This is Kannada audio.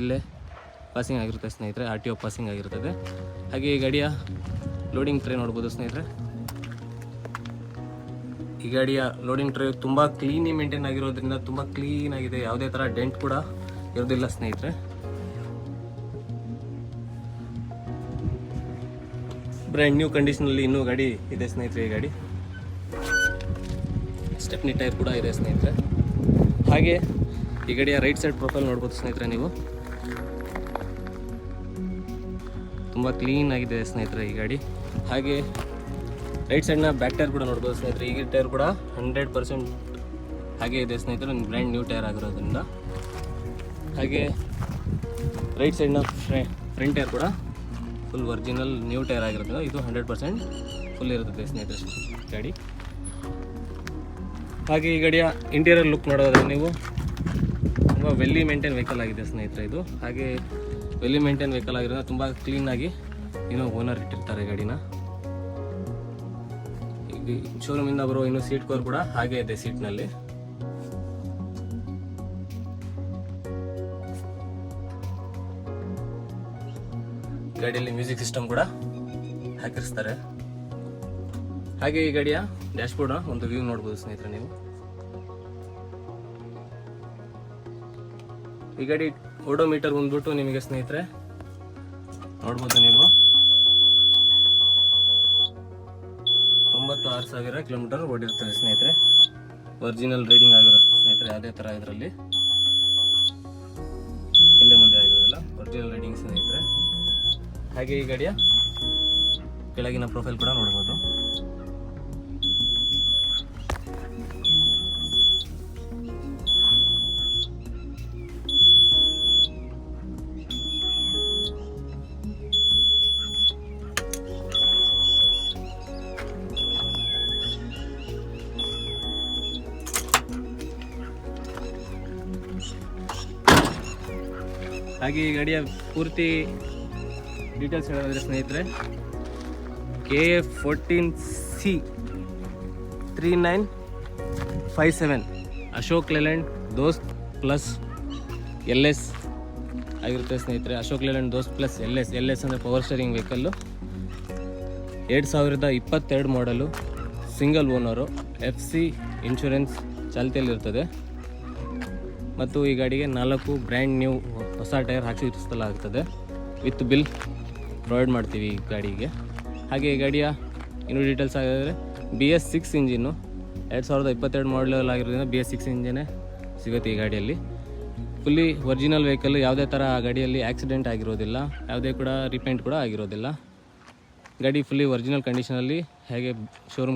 ಇಲ್ಲೇ ಪಾಸಿಂಗ್ ಆಗಿರುತ್ತೆ ಸ್ನೇಹಿತರೆ, ಆರ್ ಟಿ ಒ ಪಾಸಿಂಗ್ ಆಗಿರುತ್ತದೆ ಹಾಗೆ ಈ ಗಾಡಿಯ ಲೋಡಿಂಗ್ ಟ್ರೇ ನೋಡ್ಬೋದು ಸ್ನೇಹಿತರೆ. ಈ ಗಾಡಿಯ ಲೋಡಿಂಗ್ ಟ್ರೈ ತುಂಬ ಕ್ಲೀನಿ ಮೇಂಟೈನ್ ಆಗಿರೋದ್ರಿಂದ ತುಂಬ ಕ್ಲೀನ್ ಆಗಿದೆ. ಯಾವುದೇ ಥರ ಡೆಂಟ್ ಕೂಡ ಇರೋದಿಲ್ಲ ಸ್ನೇಹಿತರೆ. ಬ್ರ್ಯಾಂಡ್ ನ್ಯೂ ಕಂಡೀಷನಲ್ಲಿ ಇನ್ನೂ ಗಾಡಿ ಇದೆ ಸ್ನೇಹಿತರೆ ಈ ಗಾಡಿ. ಸ್ಟೆಪ್ನಿ ಟೈರ್ ಕೂಡ ಇದೆ ಸ್ನೇಹಿತರೆ. ಹಾಗೆ ಈ ಗಾಡಿಯ ರೈಟ್ ಸೈಡ್ ಪ್ರೊಫೈಲ್ ನೋಡ್ಬೋದು ಸ್ನೇಹಿತರೆ ನೀವು. ತುಂಬ ಕ್ಲೀನ್ ಆಗಿದೆ ಸ್ನೇಹಿತರೆ ಈ ಗಾಡಿ. ಹಾಗೆ ರೈಟ್ ಸೈಡ್ನ ಬ್ಯಾಕ್ ಟೈರ್ ಕೂಡ ನೋಡ್ಬೋದು ಸ್ನೇಹಿತರೆ. ಈ ಟೈರ್ ಕೂಡ ಹಂಡ್ರೆಡ್ ಪರ್ಸೆಂಟ್ ಹಾಗೆ ಇದೆ ಸ್ನೇಹಿತರೆ. ಬ್ರ್ಯಾಂಡ್ ನ್ಯೂ ಟೈರ್ ಆಗಿರೋದ್ರಿಂದ. ಹಾಗೆ ರೈಟ್ ಸೈಡ್ನ ಫ್ರಂಟ್ ಟೈರ್ ಕೂಡ ಫುಲ್ ಒರಿಜಿನಲ್ ನ್ಯೂ ಟೈರ್ ಆಗಿರೋದ್ರಿಂದ ಇದು ಹಂಡ್ರೆಡ್ ಪರ್ಸೆಂಟ್ ಫುಲ್ ಇರುತ್ತದೆ ಸ್ನೇಹಿತರೆ ಗಾಡಿ. ಹಾಗೆ ಈ ಗಾಡಿಯ ಇಂಟೀರಿಯರ್ ಲುಕ್ ನೋಡೋದಾದ್ರೆ ನೀವು ತುಂಬ ವೆಲ್ಲಿ ಮೇಂಟೈನ್ ವೆಹಿಕಲ್ ಆಗಿದೆ ಸ್ನೇಹಿತರೆ ಇದು. ಹಾಗೆ ವೆಲ್ಲಿ ಮೇಂಟೈನ್ ವೆಹಿಕಲ್ ಆಗಿರೋದ್ರಿಂದ ತುಂಬ ಕ್ಲೀನಾಗಿ ಏನೋ ಓನರ್ ಇಟ್ಟಿರ್ತಾರೆ ಗಾಡಿನ. ಈಗ ಶೋರೂಮಿಂದ ಬರೋ ಇನ್ನು ಸೀಟ್ ಕವರ್ ಕೂಡ ಹಾಗೆ ಇದೆ ಸೀಟ್ನಲ್ಲಿ ಗಾಡಿಯಲ್ಲಿ ಮ್ಯೂಸಿಕ್ ಸಿಸ್ಟಮ್ ಕೂಡ ಹಾಕಿರ್ತಾರೆ ಹಾಗೆ ಈ ಗಾಡಿಯ ಡ್ಯಾಶ್ಬೋರ್ಡ್ ಒಂದು ವ್ಯೂ ನೋಡ್ಬೋದು ಸ್ನೇಹಿತರೆ ನೀವು. ಈ ಗಾಡಿ ಓಡೋಮೀಟರ್ ಬಂದ್ಬಿಟ್ಟು ನಿಮಗೆ ಸ್ನೇಹಿತರೆ, ನೋಡ್ಬೋದು ನೀವು. ತೊಂಬತ್ತು ಆರು ಸಾವಿರ ಕಿಲೋಮೀಟರ್ ಓಡಿರ್ತದೆ ಸ್ನೇಹಿತರೆ. ಒರಿಜಿನಲ್ ರೀಡಿಂಗ್ ಆಗಿರುತ್ತೆ ಸ್ನೇಹಿತರೆ ಯಾವುದೇ ಥರ ಇದರಲ್ಲಿ. ಹಿಂದೆ ಮುಂದೆ ಆಗಿರೋದಿಲ್ಲ ಒರಿಜಿನಲ್ ರೀಡಿಂಗ್ ಸ್ನೇಹಿತರೆ. ಹಾಗೆ ಈ ಗಾಡಿಯ ಕೆಳಗಿನ ಪ್ರೊಫೈಲ್ ಕೂಡ ನೋಡ್ಬೋದು. ಹಾಗೆ ಈ ಗಾಡಿಯ ಪೂರ್ತಿ ಡೀಟೇಲ್ಸ್ ಹೇಳೋದಾದ್ರೆ ಸ್ನೇಹಿತರೆ K A fourteen C three nine five seven Ashok Leyland Dost plus L S ಆಗಿರುತ್ತೆ ಸ್ನೇಹಿತರೆ. Ashok Leyland Dost plus L S. L S ಅಂದರೆ ಪವರ್ ಸ್ಟೇರಿಂಗ್ ವೆಹಿಕಲ್ಲು ಎರಡು ಸಾವಿರದ ಇಪ್ಪತ್ತೆರಡು ಮಾಡಲು single owner F C insurance ಚಾಲ್ತಿಯಲ್ಲಿರ್ತದೆ. ಮತ್ತು ಈ ಗಾಡಿಗೆ ನಾಲ್ಕು ಬ್ರ್ಯಾಂಡ್ ನ್ಯೂ ಹೊಸ ಟೈರ್ ಹಾಕಿಸಲಾಗ್ತದೆ ವಿತ್ ಬಿಲ್ ಪ್ರೊವೈಡ್ ಮಾಡ್ತೀವಿ ಈ ಗಾಡಿಗೆ. ಹಾಗೆ ಈ ಗಾಡಿಯ ಇನ್ನೂ ಡೀಟೇಲ್ಸ್ ಆಗಿದ್ರೆ ಬಿ ಎಸ್ ಸಿಕ್ಸ್ ಇಂಜಿನ್ನು ಎರಡು ಸಾವಿರದ ಇಪ್ಪತ್ತೆರಡು ಮಾಡಲ್ ಆಗಿರೋದ್ರಿಂದ ಬಿ ಎಸ್ ಸಿಕ್ಸ್ ಇಂಜಿನೇ ಸಿಗುತ್ತೆ ಈ ಗಾಡಿಯಲ್ಲಿ. ಫುಲ್ಲಿ ಒರಿಜಿನಲ್ ವೆಹಿಕಲ್ ಯಾವುದೇ ಥರ ಗಾಡಿಯಲ್ಲಿ ಆಕ್ಸಿಡೆಂಟ್ ಆಗಿರೋದಿಲ್ಲ, ಯಾವುದೇ ಕೂಡ ರಿಪೇಂಟ್ ಕೂಡ ಆಗಿರೋದಿಲ್ಲ. ಗಾಡಿ ಫುಲ್ಲಿ ಒರಿಜಿನಲ್ ಕಂಡೀಷನಲ್ಲಿ ಹೇಗೆ ಶೋರೂಮ್